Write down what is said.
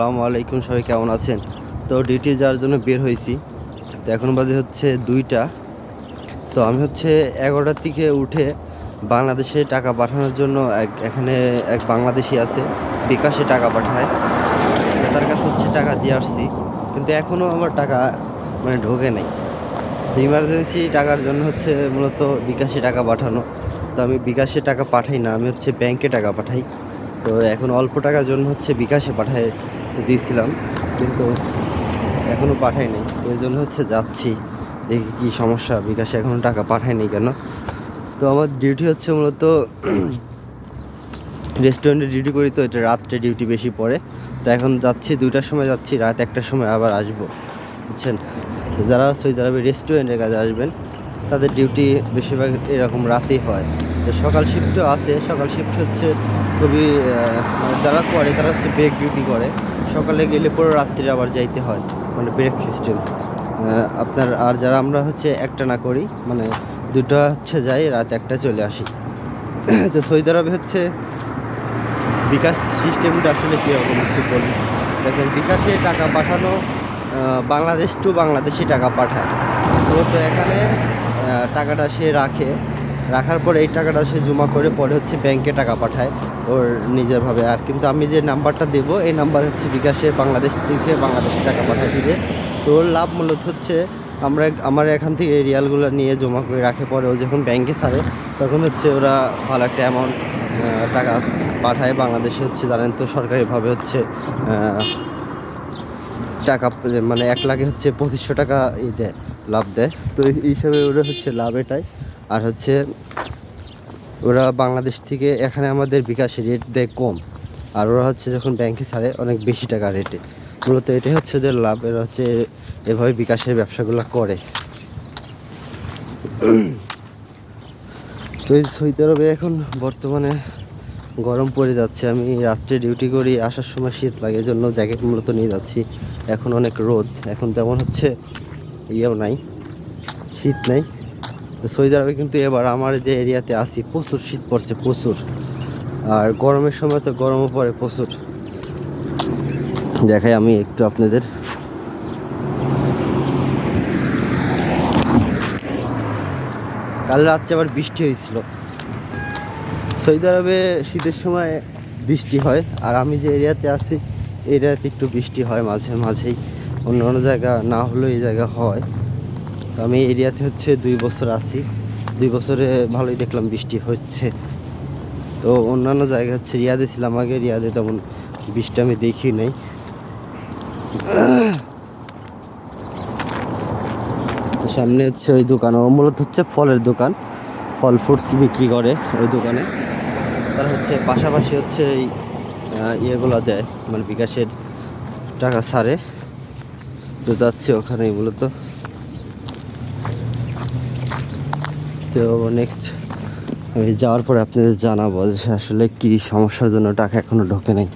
আসসালামু আলাইকুম, সবাই কেমন আছেন? তো ডিউটি যাওয়ার জন্য বের হয়েছি। তো এখন বাজে হচ্ছে দুইটা। তো আমি হচ্ছে এগারোটার থেকে উঠে বাংলাদেশে টাকা পাঠানোর জন্য এক এখানে এক বাংলাদেশি আছে, বিকাশে টাকা পাঠায়। তো তার কাছে হচ্ছে টাকা দিয়ে আসছি। কিন্তু এখনও আমার টাকা মানে ঢোকে নাই। ইমার্জেন্সি টাকার জন্য হচ্ছে মূলত বিকাশে টাকা পাঠানো। তো আমি বিকাশে টাকা পাঠাই না, আমি হচ্ছে ব্যাংকে টাকা পাঠাই। তো এখন অল্প টাকার জন্য হচ্ছে বিকাশে পাঠাই দিয়েছিলাম, কিন্তু এখনও পাঠাই নাই তো এই জন্য হচ্ছে যাচ্ছি, দেখি কী সমস্যা, বিকাশে এখনও টাকা পাঠায়নি কেন? তো আমার ডিউটি হচ্ছে মূলত রেস্টুরেন্টে ডিউটি করি তো, এটা রাত্রে ডিউটি বেশি পড়ে। তো এখন যাচ্ছি, দুইটার সময় যাচ্ছি, রাত একটার সময় আবার আসব, বুঝছেন? যারা সৌদি যারা রেস্টুরেন্টের কাজে আসবেন, তাদের ডিউটি বেশিরভাগ এরকম রাতেই হয়। তো সকাল শিফটও আছে, সকাল শিফট হচ্ছে খুবই মানে যারা করে, তারা হচ্ছে ব্রেক ডিউটি করে। সকালে গেলে পুরো রাত্রি আবার যাইতে হয় মানে ব্রেক সিস্টেম আপনার, আর যারা আমরা হচ্ছে একটা না করি মানে দুটো হচ্ছে যাই, রাত একটা চলে আসি। তো সৌদি আরবে হচ্ছে, বিকাশ সিস্টেমটা আসলে কীরকম একটু বলি দেখেন, বিকাশে টাকা পাঠানো বাংলাদেশ টু বাংলাদেশে টাকা পাঠায়। মূলত এখানে টাকাটা সে রাখে। রাখার পরে এই টাকাটা সে জমা করে পরে হচ্ছে ব্যাংকে টাকা পাঠায়। ওর নিজেরভাবে আর কিন্তু আমি যে নাম্বারটা দেবো, এই নাম্বার হচ্ছে বিকাশে বাংলাদেশ থেকে বাংলাদেশে টাকা পাঠায় দিবে। তো ওর লাভ মূলত হচ্ছে আমরা আমার এখান থেকে রিয়ালগুলো নিয়ে জমা করে রাখে। পরে ও যখন ব্যাংকে ছাড়ে, তখন হচ্ছে ওরা ভালো একটা অ্যামাউন্ট টাকা পাঠায়। বাংলাদেশে হচ্ছে জানেন তো সরকারিভাবে হচ্ছে টাকা মানে এক লাখে হচ্ছে পঁচিশশো টাকা ই দেয়, লাভ দেয়। তো এই হিসাবে ওরা হচ্ছে লাভ এটাই। আর হচ্ছে ওরা বাংলাদেশ থেকে এখানে আমাদের বিকাশের রেট দেয় কম। আর ওরা হচ্ছে যখন ব্যাংকে ছাড়ে, অনেক বেশি টাকা রেটে মূলত এটাই হচ্ছে ওদের লাভ, এরা হচ্ছে এভাবে বিকাশের ব্যবসাগুলো করে। তো এই সৌদি আরবে এখন বর্তমানে গরম পড়ে যাচ্ছে। আমি রাত্রে ডিউটি করি, আসার সময় শীত লাগে জন্য জ্যাকেট মূলত নিয়ে যাচ্ছি। এখন অনেক রোদ, এখন তেমন হচ্ছে ইয়েও নাই, শীত নাই। সৌদি আরবে কিন্তু এবার আমার যে এরিয়াতে আসি প্রচুর শীত পড়ছে, প্রচুর। আর গরমের সময় তো গরমও পড়ে প্রচুর। দেখাই আমি একটু আপনাদের। কাল রাত্রে আবার বৃষ্টি হয়েছিল। সৌদি আরবে শীতের সময় বৃষ্টি হয়, আর আমি যে এরিয়াতে এই এরিয়াতে একটু বৃষ্টি হয় মাঝে মাঝেই। অন্য অন্য জায়গা না হলেও এই জায়গা হয়। আমি এরিয়াতে হচ্ছে দুই বছর আছি। দুই বছরে ভালোই দেখলাম বৃষ্টি হচ্ছে। তো অন্যান্য জায়গা হচ্ছে রিয়াদে ছিলাম, আগে রিয়াদে তেমন বৃষ্টি আমি দেখি নাই। সামনে হচ্ছে ওই দোকান মূলত হচ্ছে ফলের দোকান। ফল ফ্রুটস বিক্রি করে ওই দোকানে। তারা হচ্ছে পাশাপাশি হচ্ছে এই ইয়েগুলো দেয় মানে বিকাশের টাকা ছাড়ে। তো যাচ্ছে ওখানেই মূলত। তো নেক্সট আমি যাওয়ার পরে আপনাদের জানাব যে আসলে কী সমস্যার জন্য টাকা এখনও ঢোকে নাই।